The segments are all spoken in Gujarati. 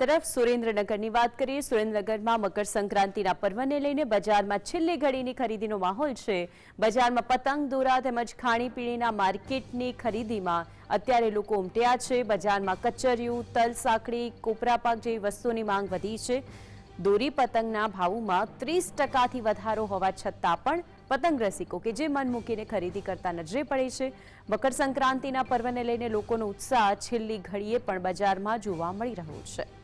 તરફ સુરેન્દ્રનગરની વાત કરીએ, સુરેન્દ્રનગરમાં મકર સંક્રાંતિના પર્વને લઈને બજારમાં છેલ્લી ઘડીની ખરીદીનો માહોલ છે. બજારમાં પતંગ, દોરા તેમજ ખાણીપીણીના માર્કેટની ખરીદીમાં અત્યારે લોકો ઉમટ્યા છે. બજારમાં કચરિયું, તલ સાંકળી, કોપરા પાક જેવી વસ્તુઓની માંગ વધી છે. દોરી પતંગના ભાવમાં ત્રીસ ટકાથી વધારો હોવા છતાં પણ પતંગ રસિકો કે જે મન મૂકીને ખરીદી કરતા નજરે પડે છે. મકર સંક્રાંતિના પર્વને લઈને લોકોનો ઉત્સાહ છેલ્લી ઘડીએ પણ બજારમાં જોવા મળી રહ્યો છે.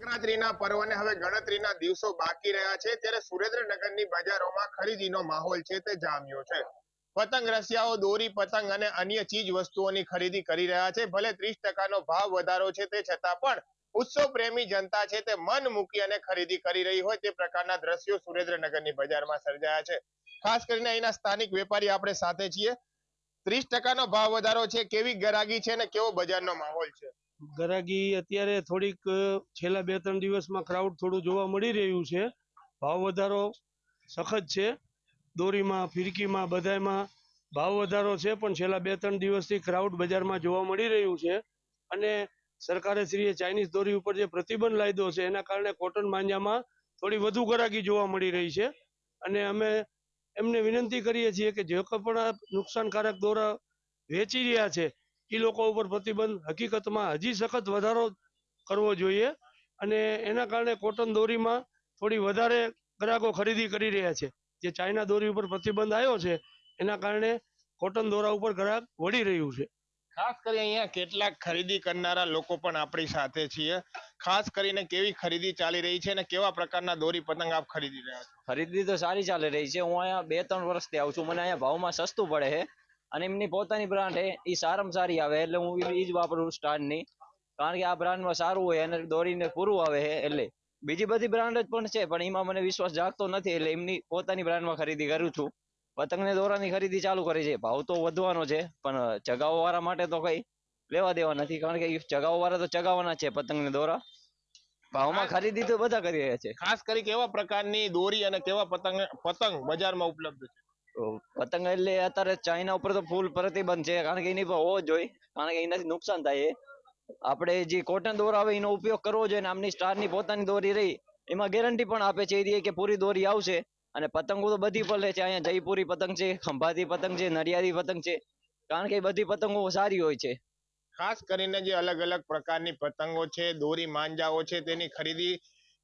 સંક્રાંતિના પર્વને હવે ગણતરીના દિવસો બાકી રહ્યા છે, ત્યારે સુરેન્દ્રનગરની બજારોમાં ખરીદીનો માહોલ છે તે જામ્યો છે. પતંગ રસિયાઓ, દોરી પતંગ અને અન્ય ચીજ વસ્તુઓની ખરીદી કરી રહ્યા છે. ભલે ત્રીસ ટકાનો ભાવ વધારો છે તે છતાં પણ ઉત્સવ પ્રેમી જનતા છે તે મન મૂકી અને ખરીદી કરી રહી હોય તે પ્રકારના દ્રશ્યો સુરેન્દ્રનગરની બજારમાં સર્જાયા છે. ખાસ કરીને અહીંના સ્થાનિક વેપારી આપણે સાથે છીએ. ત્રીસ ટકાનો ભાવ વધારો છે, કેવી ગરાગી છે અને કેવો બજારનો માહોલ છે? ગરાગી અત્યારે થોડીક છેલ્લા બે ત્રણ દિવસમાં ક્રાઉડ થોડું જોવા મળી રહ્યું છે. ભાવ વધારો સખત છે. દોરીમાં, ફિરકીમાં બધામાં ભાવ વધારો છે, પણ છેલ્લા બે ત્રણ દિવસથી ક્રાઉડ બજારમાં જોવા મળી રહ્યું છે. અને સરકારે શ્રીએ ચાઇનીઝ દોરી ઉપર જે પ્રતિબંધ લાદ્યો છે, એના કારણે કોટન માંજામાં થોડી વધુ ગરાગી જોવા મળી રહી છે. અને અમે એમને વિનંતી કરીએ છીએ કે જે કોઈ પણ નુકસાનકારક દોરા વેચી રહ્યા છે એ લોકો ઉપર પ્રતિબંધ હકીકતમાં હજી સખત વધારો કરવો જોઈએ અને એના કારણે કોટન દોરીમાં થોડી વધારે ગ્રાહકો ખરીદી કરી રહ્યા છે. જે ચાઇના દોરી ઉપર પ્રતિબંધ આવ્યો છે, એના કારણે કોટન દોરા ઉપર ગ્રાહક વળી રહ્યું છે. ખાસ કરી અહીંયા કેટલાક ખરીદી કરનારા લોકો પણ આપણી સાથે છીએ. ખાસ કરીને કેવી ખરીદી ચાલી રહી છે અને કેવા પ્રકારના દોરી પતંગ આપ ખરીદી રહ્યા છો? ખરીદી તો સારી ચાલી રહી છે. હું અહીંયા બે ત્રણ વર્ષથી આવું છું. મને અહીંયા ભાવમાં સસ્તું પડે છે અને એમની પોતાની બ્રાન્ડ છે. એ સારામાં સારી આવે એટલે હું એ જ વાપરું સ્ટારની કારણ કે આ બ્રાન્ડમાં સારું હોય અને દોરીને પૂરું આવે છે એટલે. બીજી બધી બ્રાન્ડ જ પણ છે, પણ એમાં મને વિશ્વાસ જાગતો નથી એટલે એમની પોતાની બ્રાન્ડમાં ખરીદી કરું છું. પતંગ ને દોરાની ખરીદી ચાલુ કરી છે. ભાવ તો વધવાનો છે, પણ ચગાવવા વાળા માટે તો કઈ લેવા દેવા નથી. કારણ કે ચગાવવા વાળા તો ચગાવવાના છે પતંગ ને દોરા. ભાવમાં ખરીદી તો બધા કરી રહ્યા છે. ખાસ કરી કેવા પ્રકારની દોરી અને કેવા પતંગ પતંગ બજારમાં ઉપલબ્ધ છે? પતંગ એટલે અત્યારે ચાઇના ઉપર તો ફૂલ પ્રતિબંધ છે. કારણ કે એની પર હોવો જોઈએ. કારણ કે એનાથી નુકસાન થાય આપણે જે કોટન દોરા આવે એનો ઉપયોગ કરવો જોઈએ. ને આમની સ્ટારની પોતાની દોરી રહી. એમાં ગેરંટી પણ આપે છે એ કે પૂરી દોરી આવશે. અને પતંગો તો બધી પડે છે. અહીંયા જયપુરી પતંગ છે ખંભાતી પતંગ છે નડિયાદી પતંગ છે. કારણ કે એ બધી પતંગો સારી હોય છે. ખાસ કરીને જે અલગ અલગ પ્રકારની પતંગો છે, દોરી, માંજાઓ છે, તેની ખરીદી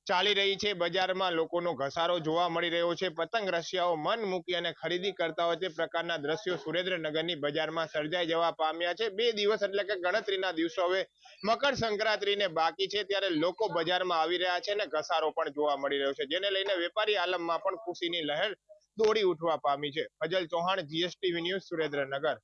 ચાલી રહી છે. બજારમાં લોકોનો ઘસારો જોવા મળી રહ્યો છે. પતંગ રસિયાઓ મન મૂકી અને ખરીદી કરતા હોય તે પ્રકારના દ્રશ્યો સુરેન્દ્રનગરની બજારમાં સર્જાઈ જવા પામ્યા છે. બે દિવસ એટલે કે ગણતરીના દિવસો હવે મકર સંક્રાંતિને બાકી છે ત્યારે લોકો બજારમાં આવી રહ્યા છે અને ઘસારો પણ જોવા મળી રહ્યો છે. જેને લઈને વેપારી આલમમાં પણ ખુશીની લહેર દોડી ઉઠવા પામી છે. Fazal Chauhan GSTV news Surendranagar.